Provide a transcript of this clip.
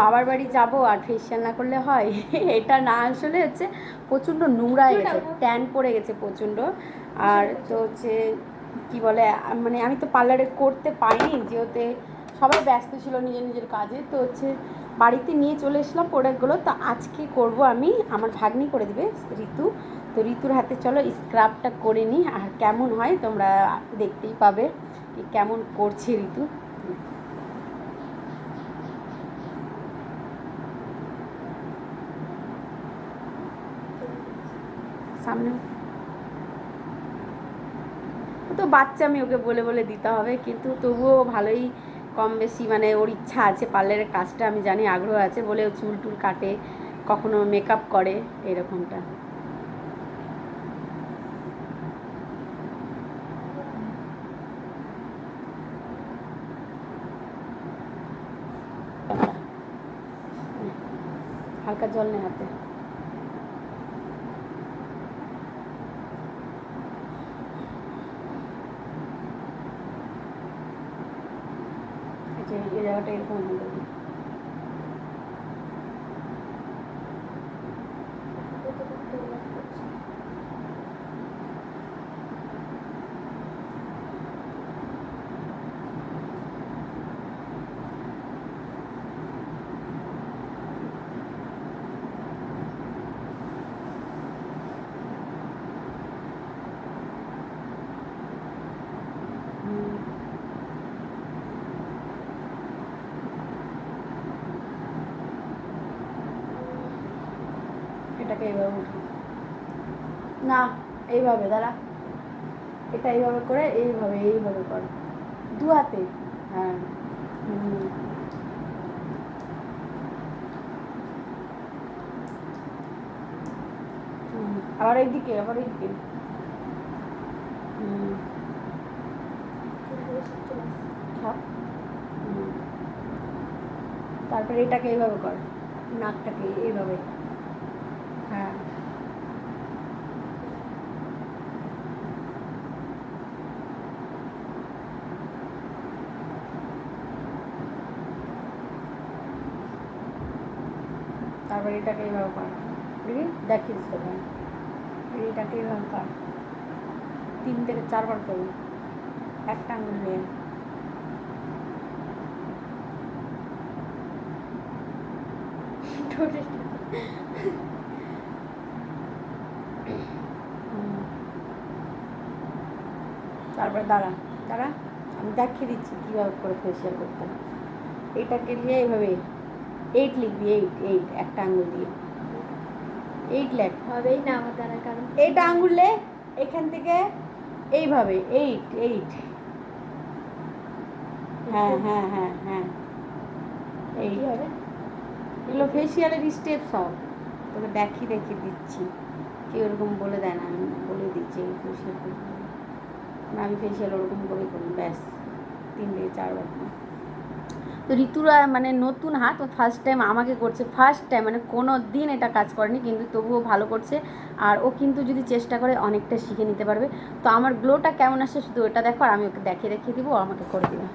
বাবার বাড়ি যাব আর ফেসিয়াল না করলে হয়? এটা না আসলে হচ্ছে প্রচণ্ড নোংরা হয়ে গেছে ট্যান পড়ে গেছে প্রচণ্ড। আর তো হচ্ছে কি বলে মানে আমি তো পার্লারে করতে পাইনি যেহেতু সবাই ব্যস্ত ছিল নিজের নিজের কাজে তো হচ্ছে বাড়িতে নিয়ে চলে এসলাম প্রোডাক্টগুলো তো আজকে করব আমি আমার ভাগ্নি করে দিবে ঋতু। তো ঋতুর হাতে চলো স্ক্রাবটা করে নিই আর কেমন হয় তোমরা দেখতেই পাবে কি কেমন করছে ঋতু। সামনে। তো বাচ্চা, আমি ওকে বলে বলে দিতে হবে, কিন্তু তবুও ভালোই কম বেশি মানে ওর ইচ্ছা আছে, পার্লারের কাজটা আমি জানি, আগ্রহ আছে, বলে ও চুল টুল কাটে, কখনো মেকআপ করে এরকমটা হালকা জল নে হাতে। এই যে এই জায়গাটা এরকম হয়ে যাবে হুম। এটাকে এইভাবে উঠে না, এইভাবে, দাঁড়া। এটা এইভাবে করে, এইভাবে এইভাবে কর। দু হাতে। হ্যাঁ। আবার এইদিকে আবার এইদিকে। তারপরে এটাকে এইভাবে কর। নাকটাকে এইভাবে হ্যাঁ তারপরে এটাকে এইভাবে কর। বুঝলি? দেখিস তোকে এটাকে এইভাবে কর। তিন থেকে চারবার করব। একটা আঙুল নিয়ে। তারপরে দাঁড়া দাঁড়া। আমি দেখিয়ে দিচ্ছি কীভাবে করে ফেসিয়াল করতে এইটাকে নিয়ে এইভাবে এইট লিখবি এইট এইট একটা আঙুল দিয়ে। এইট লেখ। হবেই না আমার দ্বারা কারণ এইটা আঙুলে এখান থেকে এইভাবে এইট এইট হ্যাঁ হ্যাঁ হ্যাঁ হ্যাঁ। এই হবে? এগুলো ফেসিয়ালের স্টেপ সব। তোকে দেখি দেখি দিচ্ছি। কেউ ওরকম বলে দেয় না আমি বলে দিচ্ছি ফেসিয়াল না আমি ফেসিয়াল ওরকম করেই করি ব্যাস। তিন থেকে চারবার করি। তো ঋতুরা মানে নতুন হাত ফার্স্ট টাইম আমাকে করছে ফার্স্ট টাইম মানে কোনো দিন এটা কাজ করেনি, কিন্তু তবুও ভালো করছে। আর ও কিন্তু যদি চেষ্টা করে, অনেকটা শিখে নিতে পারবে। তো আমার গ্লোটা কেমন আসছে, শুধু ওটা দেখো, আর আমি ওকে দেখিয়ে দেখিয়ে দিব আমাকে করে দিবে।